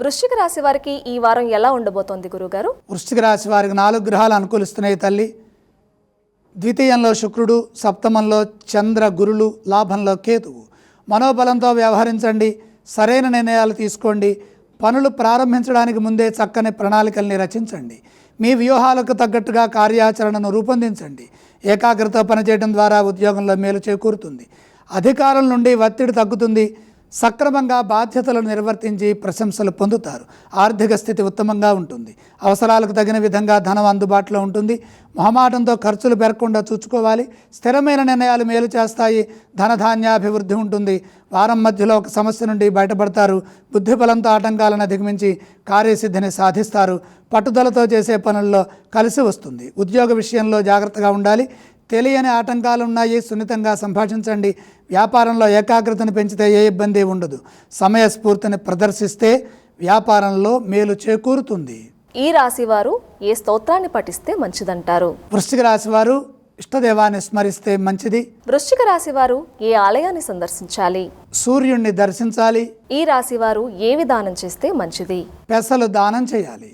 వృశ్చిక రాశి వారికి ఈ వారం ఎలా ఉండబోతోంది గురుగారు? వృశ్చిక రాశి వారికి నాలుగు గ్రహాలు అనుకూలిస్తున్నాయి తల్లి. ద్వితీయంలో శుక్రుడు సప్తమంలో చంద్ర గురులు లాభంలో కేతువు మనోబలంతో వ్యవహరించండి సరైన నిర్ణయాలు తీసుకోండి పనులు ప్రారంభించడానికి ముందే చక్కని ప్రణాళికల్ని రచించండి. మీ వ్యూహాలకు తగ్గట్టుగా కార్యాచరణను రూపొందించండి. ఏకాగ్రత పనిచేయడం ద్వారా ఉద్యోగంలో మేలు చేకూరుతుంది. అధికారుల నుండి ఒత్తిడి తగ్గుతుంది సక్రమంగా బాధ్యతలను నిర్వర్తించి ప్రశంసలు పొందుతారు. ఆర్థిక స్థితి ఉత్తమంగా ఉంటుంది. అవసరాలకు తగిన విధంగా ధనం అందుబాటులో ఉంటుంది. మొహమాటంతో ఖర్చులు పెరగకుండా చూసుకోవాలి. స్థిరమైన నిర్ణయాలు మేలు చేస్తాయి. ధనధాన్యాభివృద్ధి ఉంటుంది. వారం మధ్యలో ఒక సమస్య నుండి బయటపడతారు. బుద్ధిబలంతో ఆటంకాలను అధిగమించి కార్యసిద్ధిని సాధిస్తారు. పట్టుదలతో చేసే పనుల్లో కలిసి వస్తుంది. ఉద్యోగ విషయంలో జాగ్రత్తగా ఉండాలి. తెలియని ఆటంకాలు ఉన్నాయి సున్నితంగా సంభాషించండి. వ్యాపారంలో ఏకాగ్రతను పెంచితే ఏ ఇబ్బంది ఉండదు. సమయస్ఫూర్తిని ప్రదర్శిస్తే వ్యాపారంలో మేలు చేకూరుతుంది. ఈ రాశి వారు ఏ స్తోత్రాన్ని పఠిస్తే మంచిదంటారు? వృశ్చిక రాశి వారు ఇష్టదేవాన్ని స్మరిస్తే మంచిది. వృశ్చిక రాశి వారు ఏ ఆలయాన్ని సందర్శించాలి? సూర్యుణ్ణి దర్శించాలి. ఈ రాశి వారు ఏ విధానం చేస్తే మంచిది? పెసలు దానం చేయాలి.